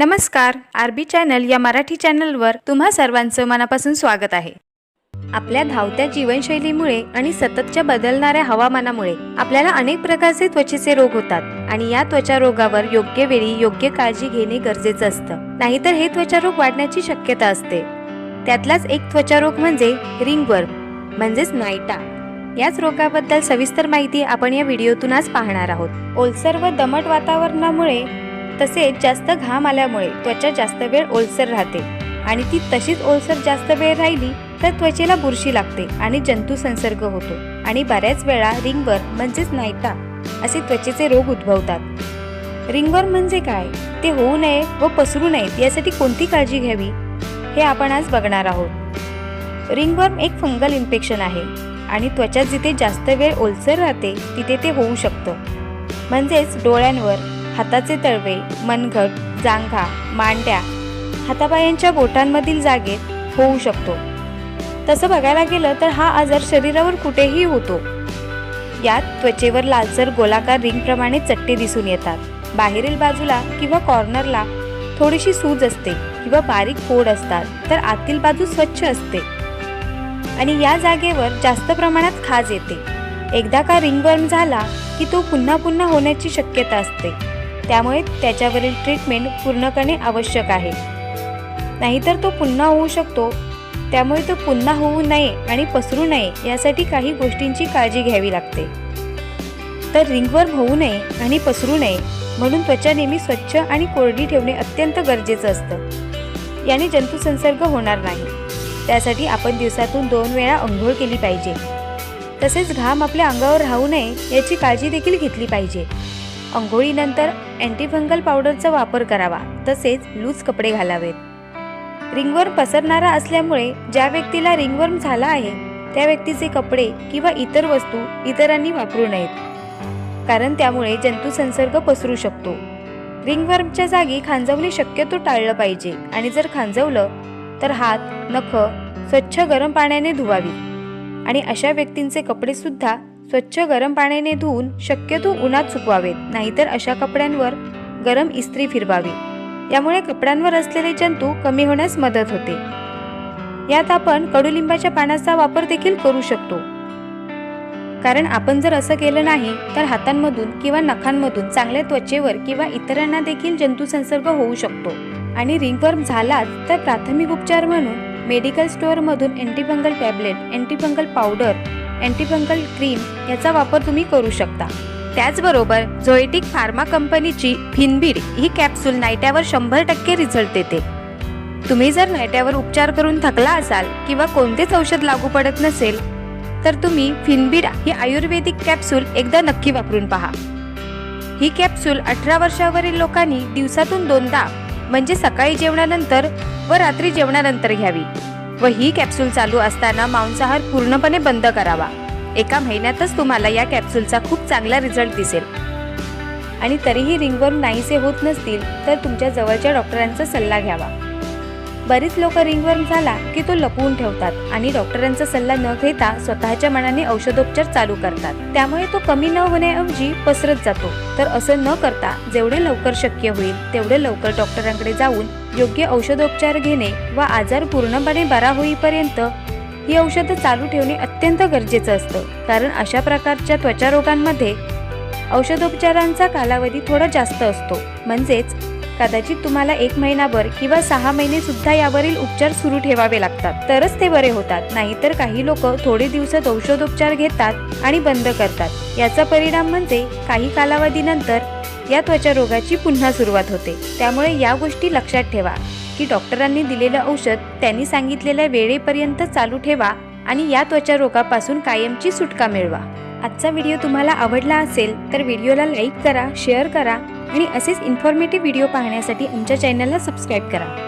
नमस्कार R B channel या मराठी चॅनलवर तुम्हा सर्वांचं मनापासून स्वागत आहे. आपल्या धावत्या जीवनशैलीमुळे आणि सततच्या बदलणाऱ्या हवामानामुळे आपल्याला अनेक प्रकारचे त्वचेचे रोग होतात आणि या त्वचा रोगावर योग्य वेळी योग्य काळजी घेणे गरजेचं असतं. नाहीतर हे त्वचारोग वाढण्याची शक्यता असते. त्यातलाच एक त्वचारोग म्हणजे रिंगवर्म म्हणजेच नायटा. याच रोगाबद्दल सविस्तर माहिती आपण या व्हिडिओतून आज पाहणार आहोत. ओलसर व दमट वातावरणामुळे तसेच जास्त घाम आल्यामुळे त्वचा जास्त वेळ ओलसर राहते. आणि ती तशीच ओलसर जास्त वेळ राहिली तर त्वचेला बुरशी लागते आणि जंतू संसर्ग होतो. आणि बऱ्याच वेळा रिंगवर म्हणजेच नायटा असे त्वचेचे रोग उद्भवतात. रिंगवर म्हणजे काय? ते होऊ नये व पसरू नयेत यासाठी कोणती काळजी घ्यावी? हे आपण आज बघणार आहोत. रिंगवर्म एक फंगल इन्फेक्शन आहे आणि त्वचा जिथे जास्त वेळ ओलसर राहते तिथे ते होऊ शकतं. म्हणजेच डोळ्यांवर हाताचे तळवे मनगट जांघा मांड्या हातापायांच्या बोटांमधील जागेत होऊ शकतो. तसं बघायला गेलं तर हा आजार शरीरावर कुठेही होतो. यात त्वचेवर लालसर गोलाकार रिंगप्रमाणे चट्टे दिसून येतात. बाहेरील बाजूला किंवा कॉर्नरला थोडीशी सूज असते किंवा बारीक फोड असतात तर आतील बाजू स्वच्छ असते. आणि या जागेवर जास्त प्रमाणात खाज येते. एकदा का रिंगवर्म झाला की तो पुन्हा पुन्हा होण्याची शक्यता असते. त्यामुळे त्याच्यावरील ट्रीटमेंट पूर्ण करणे आवश्यक आहे. नाहीतर तो पुन्हा होऊ शकतो. त्यामुळे तो पुन्हा होऊ नये आणि पसरू नये यासाठी काही गोष्टींची काळजी घ्यावी लागते. तर रिंगवर्म होऊ नये आणि पसरू नये म्हणून त्वचा नेहमी स्वच्छ आणि कोरडी ठेवणे अत्यंत गरजेचं असतं. याने जंतुसंसर्ग होणार नाही. त्यासाठी आपण दिवसातून दोन वेळा अंघोळ केली पाहिजे. तसेच घाम आपल्या अंगावर राहू नये याची काळजी देखील घेतली पाहिजे. अंघोळीनंतर अँटीफंगल पावडरचा वापर करावा तसेच लूज कपडे घालावेत. रिंगवर्म पसरणारा असल्यामुळे ज्या व्यक्तीला रिंगवर्म झाला आहे त्या व्यक्तीचे कपडे किंवा इतर वस्तू इतरांनी वापरू नयेत. कारण त्यामुळे जंतुसंसर्ग पसरू शकतो. रिंगवर्मच्या जागी खांजवणे शक्यतो टाळलं पाहिजे आणि जर खांजवलं तर हात नख स्वच्छ गरम पाण्याने धुवावी. आणि अशा व्यक्तींचे कपडेसुद्धा स्वच्छ गरम पाण्याने धुवून शक्यतो उन्हात सुकवावेत नाहीतर अशा कपड्यांवर गरम इस्त्री फिरवावी. यामुळे कपड्यांवर असलेले जंतू कमी होण्यास मदत होते. यात आपण कडुलिंबाच्या पाण्याचा वापर देखील करू शकतो. कारण आपण जर असं केलं नाही तर हातांमधून किंवा नखांमधून चांगल्या त्वचेवर किंवा इतरांना देखील जंतुसंसर्ग होऊ शकतो. आणि रिंगवर्म झालाच तर प्राथमिक उपचार म्हणून मेडिकल स्टोअरमधून antifungal tablet antifungal powder antifungal cream याचा वापर तुम्ही करू शकता. त्याचबरोबर झोएटिक फार्मा कंपनीची फिनबीड ही कॅप्सूल नायट्यावर शंभर टक्के रिझल्ट देते. तुम्ही जर नायट्यावर उपचार करून थकला असाल किंवा कोणतेच औषध लागू पडत नसेल तर तुम्ही फिनबीड ही आयुर्वेदिक कॅप्सूल एकदा नक्की वापरून पहा. ही कॅप्सूल अठरा वर्षावरील लोकांनी दिवसातून दोनदा म्हणजे सकाळी जेवणानंतर व रात्री जेवणानंतर घ्यावी. व ही कॅप्सूल चालू असताना मांसाहार पूर्णपणे बंद करावा. एका महिन्यातच तुम्हाला या कॅप्सूलचा खूप चांगला रिझल्ट दिसेल. आणि तरीही रिंगवर्म नाहीसे होत नसतील तर तुमच्या जवळच्या डॉक्टरांचा सल्ला घ्यावा. बरीच लोक रिंगवर्म झाला की तो लपवून ठेवतात आणि डॉक्टरांचा सल्ला न घेता स्वतःच्या मनाने औषधोपचार चालू करतात. त्यामुळे तो कमी न होण्याऐवजी पसरत जातो. तर असं न करता जेवढे लवकर शक्य होईल तेवढे लवकर डॉक्टरांकडे जाऊन योग्य औषधोपचार घेणे व आजार पूर्णपणे बरा होईपर्यंत ही औषधं चालू ठेवणे अत्यंत गरजेचं असतं. कारण अशा प्रकारच्या त्वचारोगांमध्ये औषधोपचारांचा कालावधी थोडा जास्त असतो. म्हणजेच कदाचित तुम्हाला एक महिनाभर किंवा सहा महिने सुद्धा यावरील उपचार सुरू ठेवावे लागतात. तरच ते बरे होतात. नाहीतर काही लोक थोडे दिवसात औषधोपचार घेतात आणि बंद करतात. याचा परिणाम म्हणजे काही कालावधीनंतर या त्वचा रोगाची पुन्हा सुरुवात होते. त्यामुळे या गोष्टी लक्षात ठेवा की डॉक्टरांनी दिलेलं औषध त्यांनी सांगितलेल्या वेळेपर्यंत चालू ठेवा आणि या त्वचा रोगापासून कायमची सुटका मिळवा. आजचा व्हिडिओ तुम्हाला आवडला असेल तर व्हिडिओला लाईक करा शेअर करा आणि असेच इन्फॉर्मेटिव्ह व्हिडिओ पाहण्यासाठी आमच्या चॅनलला सबस्क्राईब करा.